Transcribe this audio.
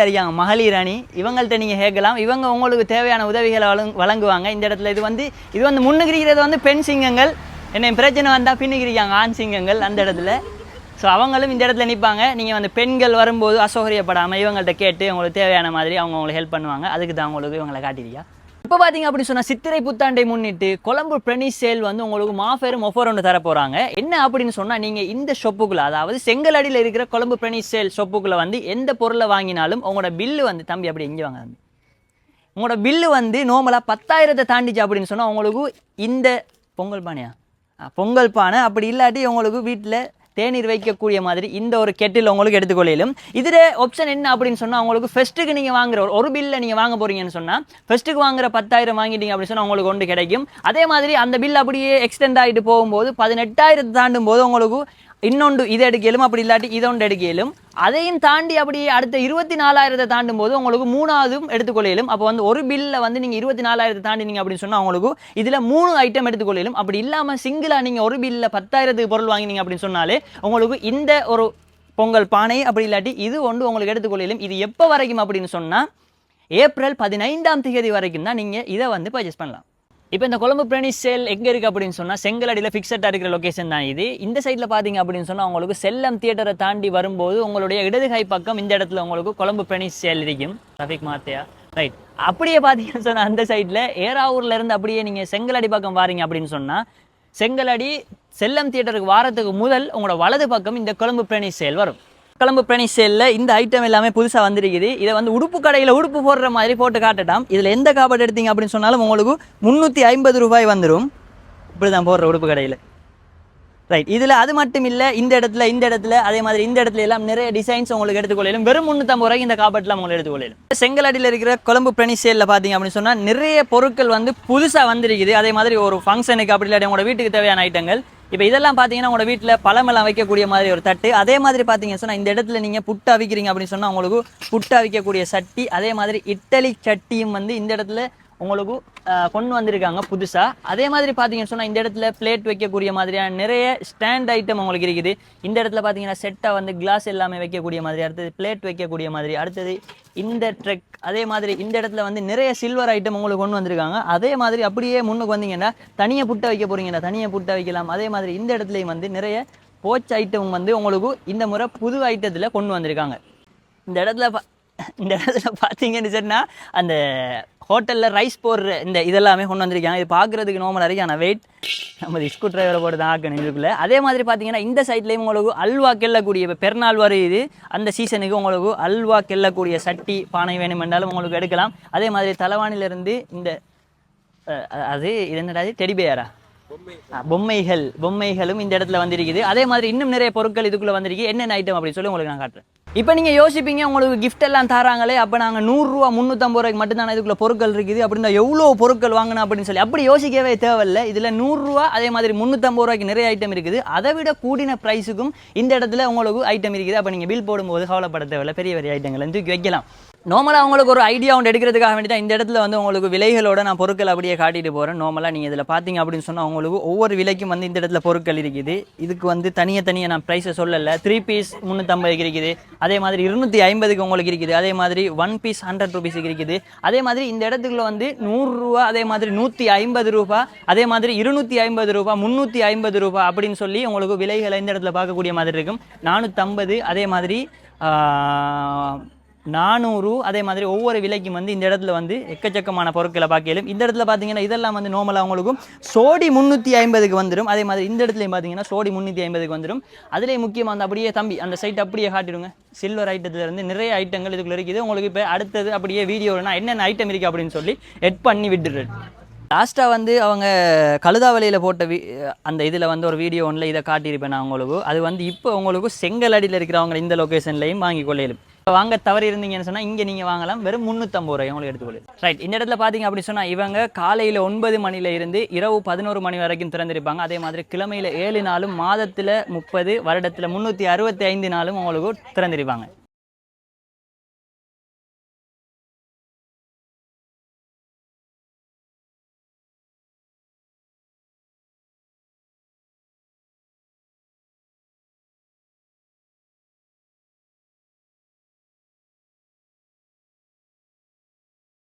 சரியாங்க மகளிர் அணி. இவங்கள்ட்ட நீங்கள் கேட்கலாம். இவங்க உங்களுக்கு தேவையான உதவிகளை வழங்கு வழங்குவாங்க. இந்த இடத்துல இது வந்து இது வந்து முன்னுகிரிக்கிறது வந்து பெண் சிங்கங்கள். என்ன பிரச்சனை வந்தால் பின்னுகிரிக்காங்க ஆண் சிங்கங்கள் அந்த இடத்துல. ஸோ அவங்களும் இந்த இடத்துல நிற்பாங்க நீங்கள் வந்து பெண்கள் வரும்போது அசௌகரியப்படாமல் இவங்கள்ட்ட கேட்டு உங்களுக்கு தேவையான மாதிரி அவங்க உங்களுக்கு ஹெல்ப் பண்ணுவாங்க. அதுக்கு தான் உங்களுக்கு இவங்களை காட்டிடுறியா இப்போ பார்த்தீங்க அப்படி சொன்னால் சித்திரை புத்தாண்டை முன்னிட்டு கொழம்பு பிரனி சேல் வந்து உங்களுக்கு மாபெரும் ஒஃபர் ஒன்று தர போகிறாங்க என்ன அப்படின்னு சொன்னால் நீங்கள் இந்த ஷொப்புக்குள்ள அதாவது செங்கலடியில் இருக்கிற கொழம்பு பிரனி சேல் ஷொப்புக்குள்ள வந்து எந்த பொருளை வாங்கினாலும் உங்களோட பில்லு வந்து தம்பி அப்படி எங்கே வாங்க தம்பி. உங்களோட பில்லு வந்து நோமலாக பத்தாயிரத்தை தாண்டிச்சு அப்படின்னு சொன்னால் உங்களுக்கு இந்த பொங்கல் பானையா? பொங்கல் பானை. அப்படி இல்லாட்டி உங்களுக்கு வீட்டில் தேநீர் வைக்கக்கூடிய மாதிரி இந்த ஒரு கெட்டில் உங்களுக்கு எடுத்துக்கொள்ளையிலும் இதில் ஆப்ஷன் என்ன அப்படின்னு சொன்னால் உங்களுக்கு ஃபஸ்ட்டுக்கு நீங்கள் வாங்குற ஒரு- பில்ல நீங்கள் வாங்க போறீங்கன்னு சொன்னால் ஃபஸ்ட்டுக்கு வாங்குற பத்தாயிரம் வாங்கிட்டீங்க அப்படின்னு சொன்னால் உங்களுக்கு ஒன்று கிடைக்கும். அதே மாதிரி அந்த பில் அப்படியே எக்ஸ்டெண்ட் ஆகிட்டு போகும்போது பதினெட்டாயிரத்து தாண்டும் போது உங்களுக்கு இன்னொன்று இதை எடுக்கலும் அப்படி இல்லாட்டி இதை ஒன்று எடுக்கலும் அதையும் தாண்டி அப்படியே அடுத்த இருபத்தி நாலாயிரத்தை தாண்டும் போது உங்களுக்கு மூணாவதும் எடுத்துக்கொள்ளையிலும் அப்போ வந்து ஒரு பில்ல வந்து நீங்கள் இருபத்தி நாலாயிரத்தை தாண்டினீங்க அப்படின்னு சொன்னால் உங்களுக்கு இதில் மூணு ஐட்டம் எடுத்துக்கொள்ளையிலும் அப்படி இல்லாமல் சிங்கிளாக நீங்கள் ஒரு பில்ல பத்தாயிரத்துக்கு பொருள் வாங்கினீங்க அப்படின்னு சொன்னாலே உங்களுக்கு இந்த ஒரு பொங்கல் பானை அப்படி இல்லாட்டி இது ஒன்று உங்களுக்கு எடுத்துக்கொள்ளையிலும் இது எப்போ வரைக்கும் அப்படின்னு சொன்னால் ஏப்ரல் பதினைந்தாம் தேதி வரைக்கும் தான் நீங்கள் இதை வந்து பர்ச்சேஸ் பண்ணலாம். இப்போ இந்த கொழம்பு பிராணி செல் எங்கே இருக்குது அப்படின்னு சொன்னால் செங்கலடியில் ஃபிக்ஸட்டாக இருக்கிற லொக்கேஷன் தான் இது. இந்த சைடில் பார்த்தீங்க அப்படின்னு சொன்னால் உங்களுக்கு செல்லம் தியேட்டரை தாண்டி வரும்போது உங்களுடைய இடது கை பக்கம் இந்த இடத்துல உங்களுக்கு கொழம்பு பிராணி செல் இருக்கும் ரஃபிக் மாத்தையா? ரைட் அப்படியே பார்த்தீங்கன்னு சொன்னால் அந்த சைடில் ஏராவூர்ல இருந்து அப்படியே நீங்கள் செங்கலடி பக்கம் வாரீங்க அப்படின்னு சொன்னால் செங்கலடி செல்லம் தியேட்டருக்கு வாரத்துக்கு முதல் உங்களோட வலது பக்கம் இந்த கொழம்பு பிராணி செயல் வரும். கிளம்பு பிரணி சேலில் இந்த ஐட்டம் எல்லாமே புதுசாக வந்திருக்குது. இதை வந்து உடுப்பு கடையில் உடுப்பு போடுற மாதிரி போட்டு காட்டட்டாம். இதில் எந்த காப்பட் எடுத்தீங்க அப்படின்னு சொன்னாலும் உங்களுக்கு முந்நூற்றி ஐம்பது ரூபாய் வந்துடும் இப்படி தான் போடுற உடுப்பு கடையில். ரைட் இதில் அது மட்டும் இல்லை இந்த இடத்துல இந்த இடத்துல அதே மாதிரி இந்த இடத்துல எல்லாம் நிறைய டிசைன்ஸ் உங்களுக்கு எடுத்துக்கொள்ளும் வெறும் முந்நூற்றம்பது ரூபாய்க்கு இந்த காப்பட்லாம் உங்களுக்கு எடுத்துக்கொள்ளும் செங்கலடியில் இருக்கிற கொழம்பு பிரணி சேலில் பார்த்தீங்க அப்படின்னு சொன்னால் நிறைய பொருட்கள் வந்து புதுசாக வந்திருக்குது. அதே மாதிரி ஒரு ஃபங்க்ஷனுக்கு அப்படி இல்லாட்டி உங்களோட வீட்டுக்கு தேவையான ஐட்டங்கள் இப்போ இதெல்லாம் பார்த்தீங்கன்னா உங்களோட வீட்டில் பழமெல்லாம் வைக்கக்கூடிய மாதிரி ஒரு தட்டு. அதே மாதிரி பார்த்தீங்க சொன்னால் இந்த இடத்துல நீங்கள் புட்டு அவிக்கிறீங்க அப்படின்னு சொன்னால் உங்களுக்கு புட்டு அவிக்கக்கூடிய சட்டி அதே மாதிரி இட்டலி சட்டியும் வந்து இந்த இடத்துல உங்களுக்கு கொண்டு வந்திருக்காங்க புதுசாக அதே மாதிரி பார்த்தீங்கன்னு சொன்னால் இந்த இடத்துல பிளேட் வைக்கக்கூடிய மாதிரியான நிறைய ஸ்டாண்ட் ஐட்டம் உங்களுக்கு இருக்குது. இந்த இடத்துல பார்த்தீங்கன்னா செட்டாக வந்து கிளாஸ் எல்லாமே வைக்கக்கூடிய மாதிரி அடுத்தது பிளேட் வைக்கக்கூடிய மாதிரி அடுத்தது இந்த ட்ரெக் அதே மாதிரி இந்த இடத்துல வந்து நிறைய சில்வர் ஐட்டம் உங்களுக்கு கொண்டு வந்திருக்காங்க. அதே மாதிரி அப்படியே முன்னுக்கு வந்தீங்கன்னா தனியாக புட்டை வைக்க போறீங்கன்னா தனியாக புட்டை வைக்கலாம். அதே மாதிரி இந்த இடத்துலையும் வந்து நிறைய போச் ஐட்டம் வந்து உங்களுக்கு இந்த முறை புது ஐட்டத்தில் கொண்டு வந்திருக்காங்க. இந்த இடத்துல இந்த இடத்துல பார்த்தீங்கன்னு சொன்னால் அந்த ஹோட்டலில் ரைஸ் போடுற இந்த இதெல்லாமே கொண்டு வந்திருக்காங்க. இது பார்க்குறதுக்கு நார்மல் இருக்கு. ஆனால் வெயிட் நம்ம ஸ்க்ரூ டிரைவரை போட்டு தான் ஆக்கணும் இதுக்குள்ளே. அதே மாதிரி பார்த்தீங்கன்னா இந்த சைட்லேயும் உங்களுக்கு அல்வா கெல்லக்கூடிய இப்போ பெருநாள் வருது. அந்த சீசனுக்கு உங்களுக்கு அல்வா கெல்லக்கூடிய சட்டி பானை வேணுமென்றாலும் உங்களுக்கு எடுக்கலாம். அதே மாதிரி தலைவானிலிருந்து இந்த அது இது? என்னடா டெடிபேயரா பொம்மைகள். பொம்மைகளும் இந்த இடத்துல வந்திருக்குது. அதே மாதிரி இன்னும் நிறைய பொருட்கள் இதுக்குள்ள வந்திருக்கு. என்னென்ன ஐட்டம் அப்படின்னு சொல்லி உங்களுக்கு நான் காட்டுறேன். இப்போ நீங்கள் யோசிப்பீங்க உங்களுக்கு கிஃப்ட் எல்லாம் தராங்களே அப்போ நாங்கள் நூறுரூவா முந்நூற்றம்பது ரூபாய்க்கு மட்டும்தானே இதுக்குள்ள பொருட்கள் இருக்குது அப்படின்னா எவ்வளோ பொருட்கள் வாங்கணும் அப்படின்னு சொல்லி அப்படி யோசிக்கவே தேவையில்லை. இதில் நூறுரூவா அதே மாதிரி முந்நூற்றம்பது ரூபாய்க்கு நிறைய ஐட்டம் இருக்குது. அதை விட கூடின ப்ரைஸுக்கும் இந்த இடத்துல உங்களுக்கு ஐட்டம் இருக்குது. அப்போ நீங்கள் பில் போடும்போது கவலைப்பட தேவையில்லை. பெரிய பெரிய ஐட்டங்களை தூக்கி வைக்கலாம். நார்மலாக உங்களுக்கு ஒரு ஐடியா ஒன்று எடுக்கிறதுக்காக வேண்டி தான் இந்த இடத்துல வந்து உங்களுக்கு விலைகளோட நான் பொருட்கள் அப்படியே காட்டிட்டு போகிறேன் நார்மலாக நீங்கள் இதில் பார்த்தீங்க அப்படின்னு சொன்னால் உங்களுக்கு ஒவ்வொரு விலைக்கும் வந்து இந்த இடத்துல பொருட்கள் இருக்குது. இதுக்கு வந்து தனியாக தனியாக நான் ப்ரைஸை சொல்லலை. த்ரீ பீஸ் முந்நூற்றம்பதுக்கு இருக்குது. அதே மாதிரி இருநூற்றி ஐம்பதுக்கு உங்களுக்கு இருக்குது. அதே மாதிரி ஒன் பீஸ் ஹண்ட்ரட் ருபீஸுக்கு இருக்குது. அதே மாதிரி இந்த இடத்துக்குள்ள வந்து நூறுரூவா அதே மாதிரி நூற்றி ஐம்பது ரூபா அதே மாதிரி இருநூற்றி ஐம்பது ரூபா முந்நூற்றி ஐம்பது ரூபா அப்படின்னு சொல்லி உங்களுக்கு விலைகளை இந்த இடத்துல பார்க்கக்கூடிய மாதிரி இருக்கும். நானூற்றம்பது அதே மாதிரி நானூறு அதே மாதிரி ஒவ்வொரு விலைக்கும் வந்து இந்த இடத்துல வந்து எக்கச்சக்கமான பொருட்களை பார்க்கலும். இந்த இடத்துல பார்த்தீங்கன்னா இதெல்லாம் வந்து நோமலாக அவங்களுக்கும் சோடி முந்நூற்றி ஐம்பதுக்கு வந்துடும் அதே மாதிரி இந்த இடத்துலையும் பார்த்தீங்கன்னா சோடி முந்நூற்றி ஐம்பதுக்கு வந்துடும் அதுலேயே முக்கியமாக அந்த அப்படியே தம்பி அந்த சைட் அப்படியே காட்டிடுங்க. சில்வர் ஐட்டத்துலேருந்து நிறைய ஐட்டங்கள் இதுக்குள்ள இருக்குது. உங்களுக்கு இப்போ அடுத்தது அப்படியே வீடியோனா என்னென்ன ஐட்டம் இருக்குது அப்படின்னு சொல்லி எட் பண்ணி விட்டுடுறேன். லாஸ்ட்டாக வந்து அவங்க கழுதாவலையில் போட்ட வி அந்த இதில் வந்து ஒரு வீடியோ ஒன்றில் இதை காட்டியிருப்பேன் நான் உங்களுக்கு. அது வந்து இப்போ உங்களுக்கு செங்கலடியில் இருக்கிறவங்க இந்த லொக்கேஷன்லையும் வாங்கி கொள்ளையிலும் வாங்க தவறி இருந்தீங்கன்னு சொன்னால் இங்கே நீங்கள் வாங்கலாம். வெறும் முந்நூற்றம்பது ரூபாய் உங்களுக்கு எடுத்துக்கொள்ளு. ரைட் இந்த இடத்துல பார்த்தீங்க அப்படி சொன்னால் இவங்க காலையில் ஒன்பது மணியில் இருந்து இரவு பதினோரு மணி வரைக்கும் திறந்திருப்பாங்க. அதே மாதிரி கிழமையில் ஏழு நாளும் மாதத்தில் முப்பது வருடத்தில் முந்நூற்றி அறுபத்தி ஐந்து நாளும் உங்களுக்கு திறந்திருப்பாங்க.